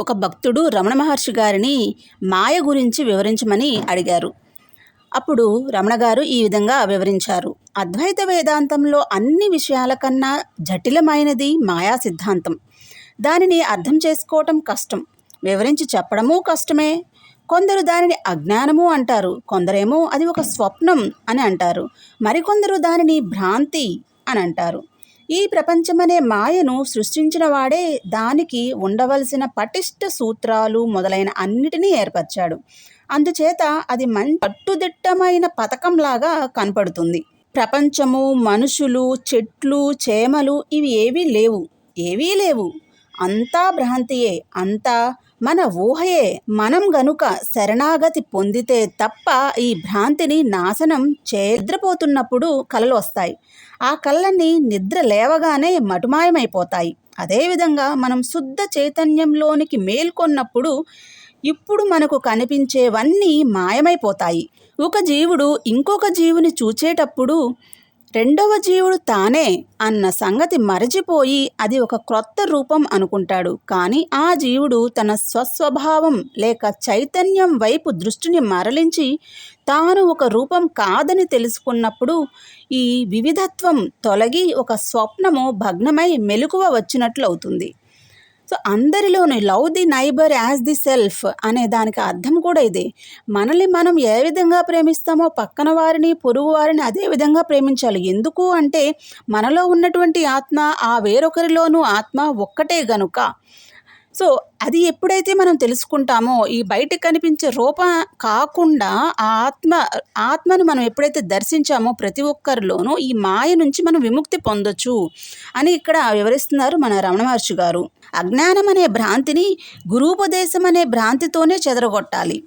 ఒక భక్తుడు రమణ మహర్షి గారిని మాయ గురించి వివరించమని అడిగారు. అప్పుడు రమణ గారు ఈ విధంగా వివరించారు. అద్వైత వేదాంతంలో అన్ని విషయాల కన్నా జటిలమైనది మాయా సిద్ధాంతం. దానిని అర్థం చేసుకోవటం కష్టం. వివరించి చెప్పడము కష్టమే. కొందరు దానిని అజ్ఞానము అంటారు. కొందరేమో అది ఒక స్వప్నం అని అంటారు. మరికొందరు దానిని భ్రాంతి అని అంటారు. ఈ ప్రపంచమనే మాయను సృష్టించిన వాడే దానికి ఉండవలసిన పటిష్ట సూత్రాలు మొదలైన అన్నిటినీ ఏర్పరిచాడు. అందుచేత అది మంచి పట్టుదిట్టమైన పథకంలాగా కనపడుతుంది. ప్రపంచము మనుషులు చెట్లు చేమలు ఇవి ఏవీ లేవు. ఏవీ లేవు. అంతా భ్రాంతియే. అంతా మన ఊహయే. మనం గనుక శరణాగతి పొందితే తప్ప ఈ భ్రాంతిని నాశనం చేద్రపోతున్నప్పుడు కలలు వస్తాయి. ఆ కళ్ళన్నీ నిద్ర లేవగానే మటుమాయమైపోతాయి. అదేవిధంగా మనం శుద్ధ చైతన్యంలోనికి మేల్కొన్నప్పుడు ఇప్పుడు మనకు కనిపించేవన్నీ మాయమైపోతాయి. ఒక జీవుడు ఇంకొక జీవుని చూచేటప్పుడు రెండవ జీవుడు తానే అన్న సంగతి మరచిపోయి అది ఒక క్రొత్త రూపం అనుకుంటాడు. కానీ ఆ జీవుడు తన స్వస్వభావం లేక చైతన్యం వైపు దృష్టిని మరలించి తాను ఒక రూపం కాదని తెలుసుకున్నప్పుడు ఈ వివిధత్వం తొలగి ఒక స్వప్నము భగ్నమై మెలకువ వచ్చినట్లు అవుతుంది సో అందరిలోనూ love the neighbour as the self అనే దానికి అర్థం కూడా ఇది. మనల్ని మనం ఏ విధంగా ప్రేమిస్తామో పక్కన వారిని పొరుగు వారిని అదే విధంగా ప్రేమించాలి. ఎందుకు అంటే మనలో ఉన్నటువంటి ఆత్మ ఆ వేరొకరిలోనూ ఆత్మ ఒక్కటే గనుక. సో అది ఎప్పుడైతే మనం తెలుసుకుంటామో ఈ బయట కనిపించే రూపం కాకుండా ఆ ఆత్మ ఆత్మను మనం ఎప్పుడైతే దర్శించామో ప్రతి ఒక్కరిలోనూ ఈ మాయ నుంచి మనం విముక్తి పొందొచ్చు అని ఇక్కడ వివరిస్తున్నారు మన రమణ మహర్షి గారు. అజ్ఞానం అనే భ్రాంతిని గురూపదేశం అనే భ్రాంతితోనే చెదరగొట్టాలి.